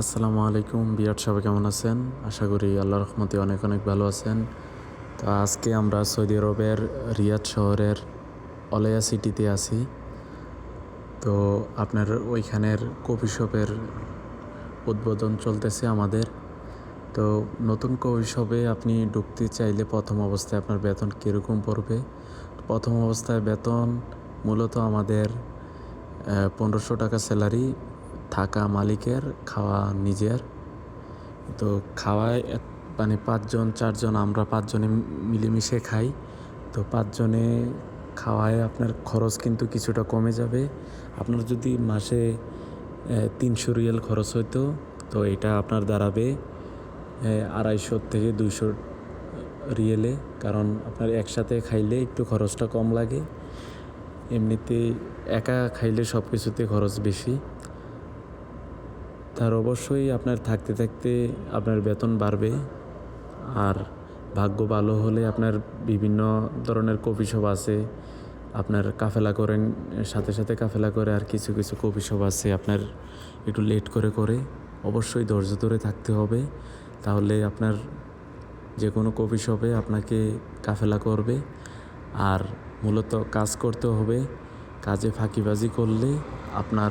আসসালামু আলাইকুম, বিয়ার সবাই কেমন আছেন? আশা করি আল্লাহ রহমতে অনেক অনেক ভালো আছেন। তো আজকে আমরা সৌদি আরবের রিয়াদ শহরের অলেয়া সিটিতে আছি। তো আপনার ওইখানের কফি শপের উদ্বোধন চলতেছে আমাদের। তো নতুন কফি শপে আপনি ঢুকতে চাইলে প্রথম অবস্থায় আপনার বেতন কীরকম পড়বে? প্রথম অবস্থায় বেতন মূলত আমাদের পনেরোশো টাকা স্যালারি থাকা মালিকের, খাওয়া নিজের। তো খাওয়ায় মানে পাঁচজন, চারজন, আমরা পাঁচজনে মিলেমিশে খাই। তো পাঁচজনে খাওয়ায় আপনার খরচ কিন্তু কিছুটা কমে যাবে। আপনার যদি মাসে তিনশো রিয়াল খরচ হইতো, তো এটা আপনার দাঁড়াবে আড়াইশো থেকে দুইশো রিয়েলে। কারণ আপনার একসাথে খাইলে একটু খরচটা কম লাগে। এমনিতে একা খাইলে সব কিছুতে খরচ বেশি। তার অবশ্যই আপনার থাকতে থাকতে আপনার বেতন বাড়বে। আর ভাগ্য ভালো হলে আপনার বিভিন্ন ধরনের কফি শপ আছে। আপনার কাফেলা করেন, সাথে সাথে কাফেলা করে আর কিছু কিছু কফি শপ আছে আপনার একটু লেট করে করে। অবশ্যই ধৈর্য ধরে থাকতে হবে। তাহলে আপনার যে কোনো কফি শপে আপনাকে কাফেলা করবে। আর মূলত কাজ করতে হবে। কাজে ফাঁকিবাজি করলে আপনার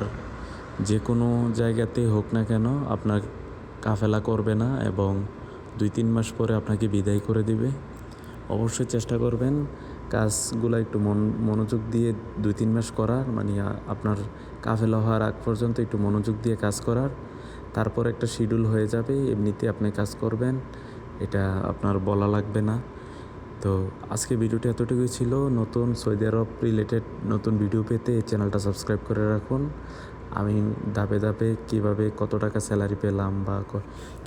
যে কোনো জায়গাতে হোক না কেন আপনার কাফেলা করবে না এবং দুই তিন মাস পরে আপনাকে বিদায় করে দিবে। অবশ্যই চেষ্টা করবেন কাজগুলো একটু মন, মনোযোগ দিয়ে দুই তিন মাস করার মানে আপনার কাফেলা হওয়ার আগ পর্যন্ত একটু মনোযোগ দিয়ে কাজ করার। তারপর একটা শিডিউল হয়ে যাবে এমনিতে আপনি কাজ করবেন, এটা আপনার বলা লাগবে না। তো আজকে ভিডিওটি এতটুকুই ছিল। নতুন সৌদি আরব রিলেটেড নতুন ভিডিও পেতে চ্যানেলটা সাবস্ক্রাইব করে রাখুন। আমি ধাপে ধাপে কীভাবে কত টাকা স্যালারি পেলাম বা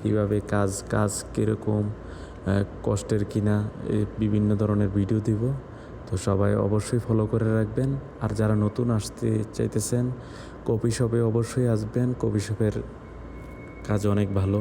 কীভাবে কাজ কাজ কীরকম কষ্টের কিনা বিভিন্ন ধরনের ভিডিও দিব। তো সবাই অবশ্যই ফলো করে রাখবেন। আর যারা নতুন আসতে চাইতেছেন কপি শপে অবশ্যই আসবেন। কপি শপের কাজ অনেক ভালো।